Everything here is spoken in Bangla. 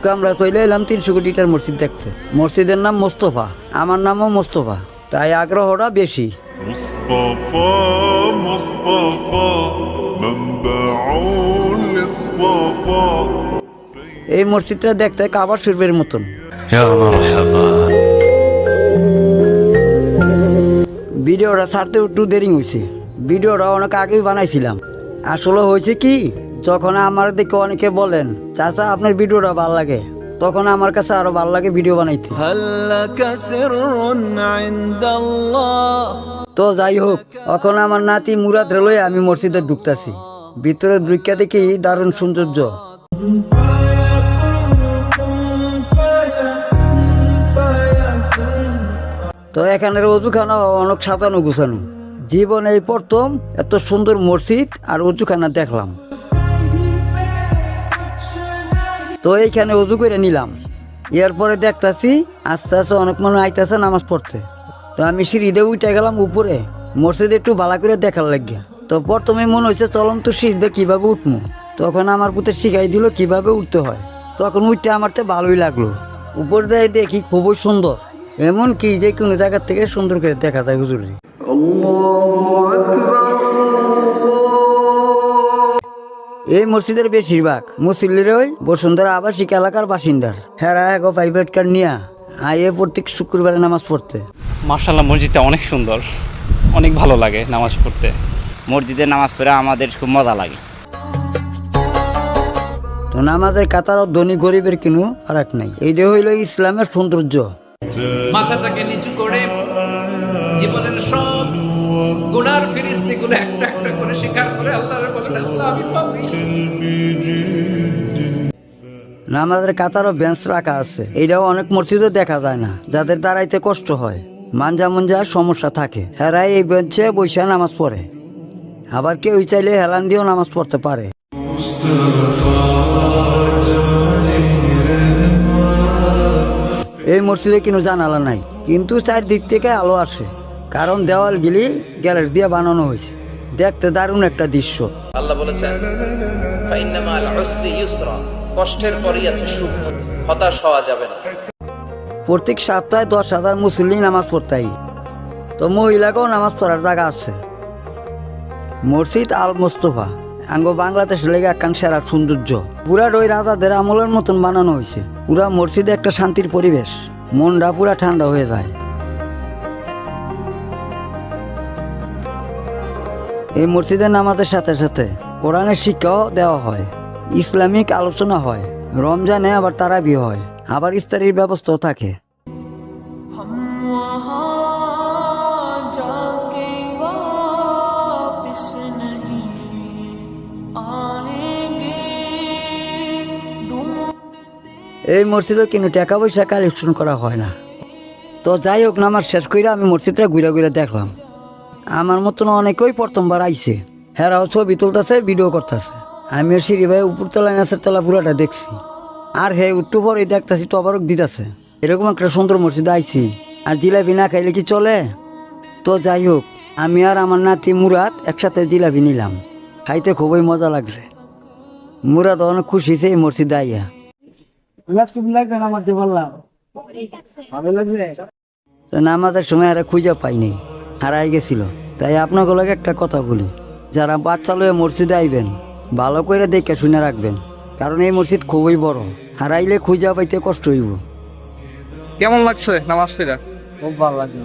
আজকে আমরা চলে এলাম তিনশো কোটিটার মসজিদ দেখতে। মসজিদের নাম মোস্তফা আমার নামও মোস্তফা তাই আগ্রহটা বেশি। এই মসজিদটা দেখতে কাবার শরীফের মতন। ভিডিওটা ছাড়তে একটু দেরি হয়েছে। ভিডিওটা অনেক আগেই বানাইছিলাম। আসলে হয়েছে কি? যখন আমার দিকে অনেকে বলেন চাচা আপনার ভিডিওটা ভালো লাগে। তখন আমার কাছে আরও ভালো লাগে ভিডিও বানাইতে। তো যাই হোক এখন আমার নাতি মুরাদ রেলই আমি মসজিদে ঢুকতেছি। ভিতরে দৃক্ষা দেখি দারুণ সৌন্দর্য। তো এখানের অজুখানা অনেক সাজানো গুছানো। জীবনে এই প্রথম এত সুন্দর মসজিদ আর অজুখানা দেখলাম। তো এইখানে অজু করে নিলাম। এরপরে দেখতাছি, আস্তে আস্তে অনেক মানুষ আইতাছে নামাজ পড়তে। তো আমি সিঁড়িতে উঠে গেলাম উপরে, মসজিদে একটু ভালো করে দেখার লাগিয়া। তো প্রথমে মনে হয়েছে চলম তো সিঁড়িতে কীভাবে উঠবো তখন আমার পুতে শিখাই দিল কীভাবে উঠতে হয়। তখন উঠতে আমার তো ভালোই লাগল। উপর দিয়ে দেখি খুবই সুন্দর। এমন কি যে কোনো জায়গার থেকে সুন্দর করে দেখা যায় হুজুরি। এই মসজিদের বেশিরভাগ মুসল্লিরই বসুন্ধরা আবাসিক এলাকার বাসিন্দার। হেরা এক প্রাইভেট কার নিয়া আইয়ে প্রত্যেক শুক্রবারে নামাজ পড়তে। মার্শাল্লাহ মসজিদটা অনেক সুন্দর। অনেক ভালো লাগে নামাজ পড়তে। মসজিদে নামাজ পড়ে আমাদের খুব মজা লাগে। তো নামাজের কাতার ও ধনী গরিবের কোনো ফারাক নাই। এইটা হইল ইসলামের সৌন্দর্য। মাথাটাকে নিচু করে জীবনের সব গুনার ফিরিস্তি গুলো একটা একটা করে স্বীকার করে আল্লাহর বলেন আল্লাহ আমি পাপী নামাজের কাতার ও বেঞ্চ রাখা আছে। এটাও অনেক মসজিদে দেখা যায় না, যাদের দাঁড়াইতে কষ্ট হয়। মাঞ্জা মঞ্জা সমস্যা থাকে। হেরাই এই বেঞ্চে বৈশা নামাজ পড়ে। আবার কেউ চাইলে হেলান দিয়েও নামাজ পড়তে পারে। এই মসজিদে কোনো জানালা নাই, কিন্তু চারদিক থেকে আলো আসে। কারণ দেওয়াল গিলি গ্যালারি দিয়ে বানানো হয়েছে। দেখতে দারুণ একটা দৃশ্য। আল্লাহ বলেছেন কষ্টের পরই আছে সুখ। হতাশ হওয়া যাবে না। প্রত্যেক সপ্তাহে দশ হাজার মুসল্লি নামাজ পড়তাই। তো মহিলাকেও নামাজ পড়ার জায়গা আছে। মসজিদ আল মোস্তফা, আঙ্গ বাংলাদেশ লেগে একখান সেরা সৌন্দর্য। পুরা ওই রাজাদের আমলের মতন বানানো হয়েছে। পুরা মসজিদে একটা শান্তির পরিবেশ। মনটা পুরা ঠান্ডা হয়ে যায়। এই মসজিদের নামাজের সাথে সাথে কোরআনের শিক্ষাও দেওয়া হয়। ইসলামিক আলোচনা হয়, রমজানে আবার তারা বিয়ে হয়, আবার ইস্তারির ব্যবস্থাও থাকে। এই মসজিদে কিন্তু টাকা পয়সা কালেকশন করা হয় না। তো যাই হোক না আমার শেষ করে আমি মসজিদটা ঘুরে ঘুরে দেখলাম। আমার মতন অনেকেই প্রথমবার আইছে। হ্যাঁ ছবি তুলতেছে ভিডিও করতেছে। আমিও সিঁড়ি ভাই উপর তলায় নাচের তলা পুরাটা দেখছি। আর হে, উঠতে পরে দেখতেছি তবারক দিতেছে। এরকম একটা সুন্দর মসজিদে আইছি। আর জিলাপি না খাইলে কি চলে? তো যাই হোক, আমি আর আমার নাতি মুরাদ একসাথে জিলাপি নিলাম। খাইতে খুবই মজা লাগছে। মুরাদ অনেক খুশি এই মসজিদে আইয়া। নামাজের সময় আর খুঁজে পাইনি হারাই গেছিল। তাই আপনাকে একটা কথা বলি, যারা বাচ্চা লয়ে মসজিদে আইবেন ভালো করে দেখে শুনে রাখবেন কারণ এই মসজিদ খুবই বড়। হারাইলে খুঁজা পাইতে কষ্ট হইব। কেমন লাগছে নামাজ পড়া? খুব ভালো লাগবে